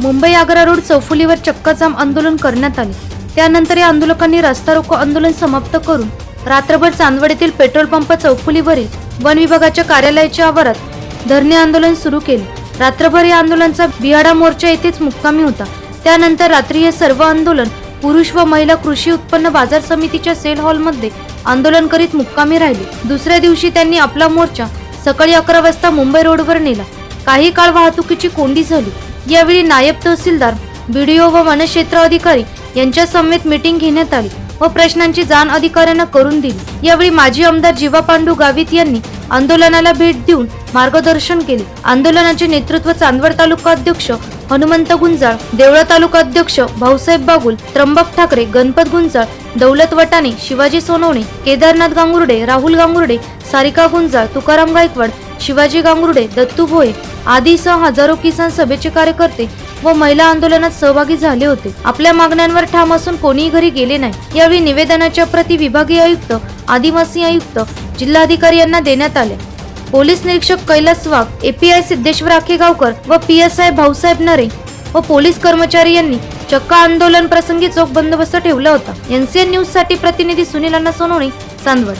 Mumbai Agra road चौफुलीवर चक्काजाम आंदोलन करण्यात आले. त्यानंतर या आंदोलकांनी रस्ता रोको आंदोलन समाप्त करून रात्रभर चांदवड येथील पेट्रोल पंप चौफुलीवरील वन विभागाच्या कार्यालयाच्या आवारात धरणे आंदोलन सुरू केले. रात्रभर या आंदोलनाचा बिहाडा मोर्चा येथेच मुक्कामी होता. त्यानंतर रात्री हे सर्व आंदोलन पुरुष व महिला कृषी उत्पन्न बाजार समितीच्या सेल हॉलमध्ये आंदोलन करीत मुक्कामी राहिले. दुसऱ्या दिवशी त्यांनी आपला मोर्चा सकाळी अकरा वाजता मुंबई रोडवर नेला. काही काळ वाहतुकीची कोंडी झाली. यावेळी नायब तहसीलदार बीडीओ व वनक्षेत्र अधिकारी यांच्या समेत मीटिंग घेण्यात आली व प्रश्नांची जाण अधिकाऱ्यांना करून दिली. यावेळी माजी आमदार जीवा पांडू गावित यांनी आंदोलनाला भेट देऊन मार्गदर्शन केले. आंदोलनाचे नेतृत्व चांदवड तालुका अध्यक्ष हनुमंत गुंजाळ देवळा तालुका अध्यक्ष भाऊसाहेब बागुल त्र्यंबक ठाकरे गणपत गुंजाळ दौलत वटाणे शिवाजी सोनवणे केदारनाथ गांगुर्डे राहुल गांगुर्डे सारिका गुंजाळ तुकाराम गायकवाड शिवाजी गांगुर्डे दत्तू भोये आदीसह हजारो किसान सभेचे कार्यकर्ते व महिला आंदोलनात सहभागी झाले होते. आपल्या मागण्यांवर ठाम असून कोणीही घरी गेले नाही. यावेळी निवेदनाच्या प्रती विभागीय आयुक्त आदिवासी आयुक्त जिल्हाधिकारी यांना देण्यात आले. पोलीस निरीक्षक कैलास वाघ एपीआय सिद्धेश्वर आखेगावकर व पी एस आय भाऊसाहेब नरे व पोलीस कर्मचारी यांनी चक्क आंदोलन प्रसंगी चोख बंदोबस्त ठेवला होता. एनसीएन न्यूजसाठी प्रतिनिधी सुनील अण्णा सोनवणे चांदवड.